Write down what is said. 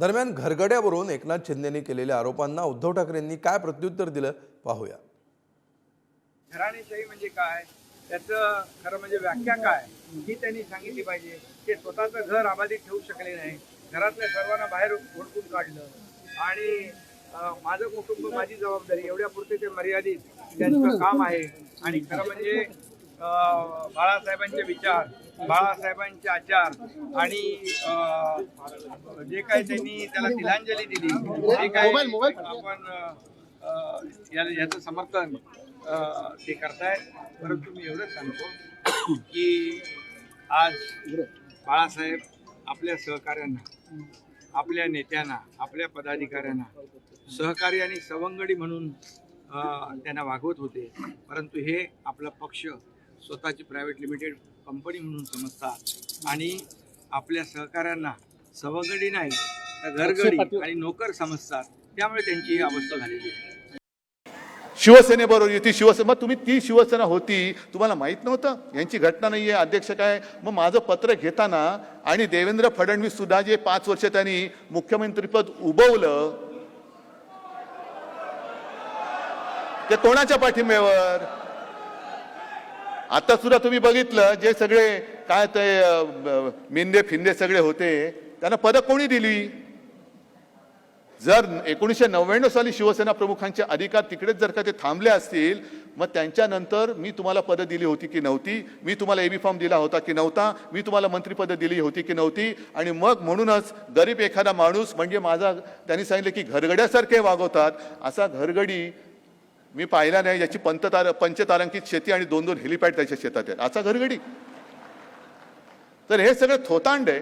दरम्यान घरगड्यावरून एकनाथ शिंदेने केलेल्या आरोपांना उद्धव ठाकरेंनी काय प्रत्युत्तर दिलं पाहूया. घराणेशाही म्हणजे काय? त्याचं खरं म्हणजे व्याख्या काय? ही त्यांनी सांगितली पाहिजे. ते स्वतःचं घर आबादी ठेवू शकले नाही. घरातल्या सर्वांना बाहेर ओढकून काढलं. आणि माझं कुटुंब माझी जबाबदारी एवढ्या पुरते ते मर्यादित त्यांचं काम आहे. आणि खरं म्हणजे बाळासाहेबांचे विचार बाळासाहेबांचे आचार आणि जे काय त्यांनी त्याला तिलांजली दिली जे काय आपण याचं समर्थन ते करताय. परंतु मी एवढंच सांगतो की आज बाळासाहेब आपल्या सहकाऱ्यांना आपल्या नेत्यांना आपल्या पदाधिकाऱ्यांना सहकारी आणि सवंगडी म्हणून त्यांना वागवत होते. परंतु हे आपला पक्ष स्वतःची प्रायव्हेट लिमिटेड कंपनी म्हणून समजतात आणि आपल्या सहकाऱ्यांना सवंगडी नाही तर घरगडी आणि नोकर समजतात. त्यामुळे त्यांची ही अवस्था झालेली आहे. शिवसेनेबरोबर युती शिवसेना मग तुम्ही ती शिवसेना होती तुम्हाला माहीत नव्हतं? यांची घटना नाहीये अध्यक्ष काय? मग माझं पत्र घेताना आणि देवेंद्र फडणवीस सुद्धा जे पाच वर्ष त्यांनी मुख्यमंत्रीपद उभवलं ते कोणाच्या पाठिंब्यावर? आता सुद्धा तुम्ही बघितलं जे सगळे काय ते मिंदे फिंदे सगळे होते त्यांना पदक कोणी दिली? जर एकोणीसशे नव्याण्णव साली शिवसेना प्रमुखांचे अधिकार तिकडेच जर का ते थांबले असतील मग त्यांच्यानंतर मी तुम्हाला पदं दिली होती की नव्हती? मी तुम्हाला एबी फॉर्म दिला होता की नव्हता? मी तुम्हाला मंत्रिपदं दिली होती की नव्हती? आणि मग म्हणूनच गरीब एखादा माणूस म्हणजे माझा त्यांनी सांगितलं की घरगड्यासारखे वागवतात असा घरगडी मी पाहिला नाही याची पंततार पंचतारांकित शेती आणि दोन दोन हेलिपॅड त्याच्या शेतात आहेत. असा घरगडी. तर हे सगळं थोतांड आहे.